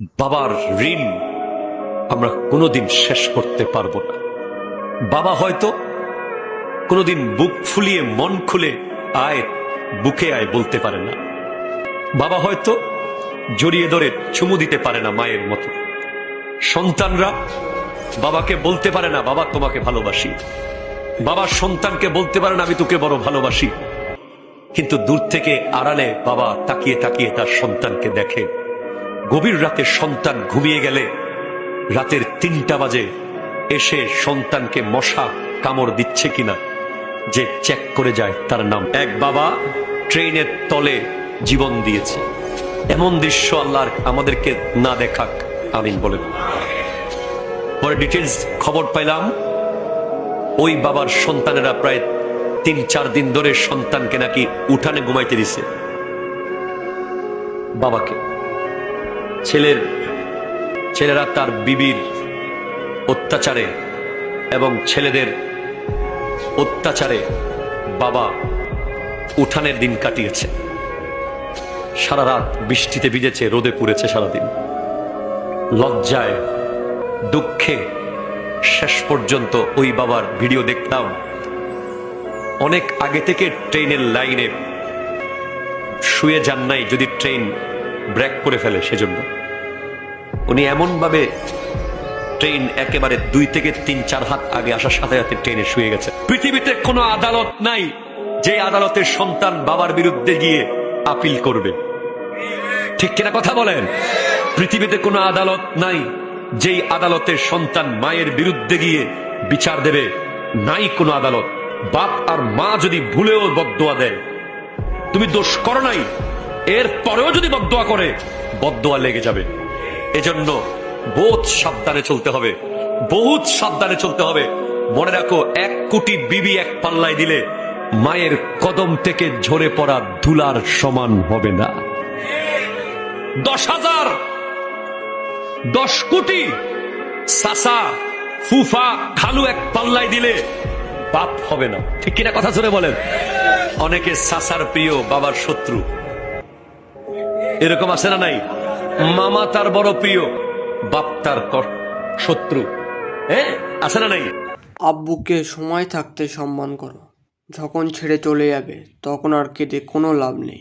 বাবার ঋণ আমরা কোনোদিন শেষ করতে পারব না। বাবা হয়তো কোনোদিন বুক ফুলিয়ে মন খুলে আয়, বুকে আয় বলতে পারে না। বাবা হয়তো জড়িয়ে ধরে চুমু দিতে পারে না মায়ের মতো। সন্তানরা বাবাকে বলতে পারে না, বাবা, তোমাকে ভালোবাসি। বাবা সন্তানকে বলতে পারে না, আমি তোকে বড় ভালোবাসি। কিন্তু দূর থেকে আড়ালে বাবা তাকিয়ে তাকিয়ে তার সন্তানকে দেখে গভীর রাতে সন্তান ঘুমিয়ে গেলে রাতের তিনটা বাজে এসে সন্তানকে মশা কামড় দিচ্ছে কিনা যে চেক করে যায় তার নাম। এক বাবা ট্রেনের তলে জীবন দিয়েছে। এমন দৃশ্য আল্লাহ আমাদেরকে না দেখাক। আমিন বলেন। পরে ডিটেলস খবর পাইলাম। ওই বাবার সন্তানেরা প্রায় তিন চার দিন ধরে সন্তানকে নাকি উঠানে ঘুমাইতে দিছে। বাবাকে। ছেলের, ছেলেরা তার বিবির অত্যাচারে এবং ছেলেদের অত্যাচারে বাবা উঠানের দিন কাটিয়েছে। সারা রাত বৃষ্টিতে ভিজেছে, রোদে পুড়েছে সারাদিন। লজ্জায়, দুঃখে শেষ পর্যন্ত ওই বাবার ভিডিও দেখতাম। অনেক আগে থেকে ট্রেনের লাইনে শুয়ে যান নাই যদি ট্রেন ব্রেক করে ফেলে সেজন্য। উনি এমনভাবে ট্রেন একেবারে দুই থেকে তিন, চার হাত আগে আসার সাথে সাথে ট্রেনে শুয়ে গেছে। পৃথিবীতে কোনো আদালত নাই যে আদালতের সন্তান বাবার বিরুদ্ধে গিয়ে আপিল করবে। ঠিক কিনা কথা বলেন? পৃথিবীতে কোনো আদালত নাই যেই আদালতের সন্তান মায়ের বিরুদ্ধে গিয়ে বিচার দেবে। নাই কোনো আদালত। বাপ আর মা যদি ভুলেও বদোয়া দেয়। তুমি দোষ করো নাই। এর পরেও যদি বদোয়া করে বদোয়া লেগে যাবে। এজন্য বহুত সাবধানে চলতে হবে। বহুত সাবধানে চলতে হবে। মনে রাখো, এক কোটি বিবি এক পাল্লায় দিলে মায়ের কদম থেকে ঝরে পড়া ধুলার সমান হবে না। দশ হাজার, দশ কোটি সাসা, ফুফা, খালু এক পাল্লায় দিলে বাপ হবে না। ঠিক কিনা কথা শুনে বলেন? অনেকে সাসার প্রিয়, বাবার শত্রু। এরকম আছে না নাই? মামা তার বড় প্রিয়, বাপ তার শত্রু। হ্যাঁ আছে না নাই? আব্বুকে সময় থাকতে সম্মান করো। যখন ছেড়ে চলে যাবে, তখন আর কেঁদে কোনো লাভ নেই।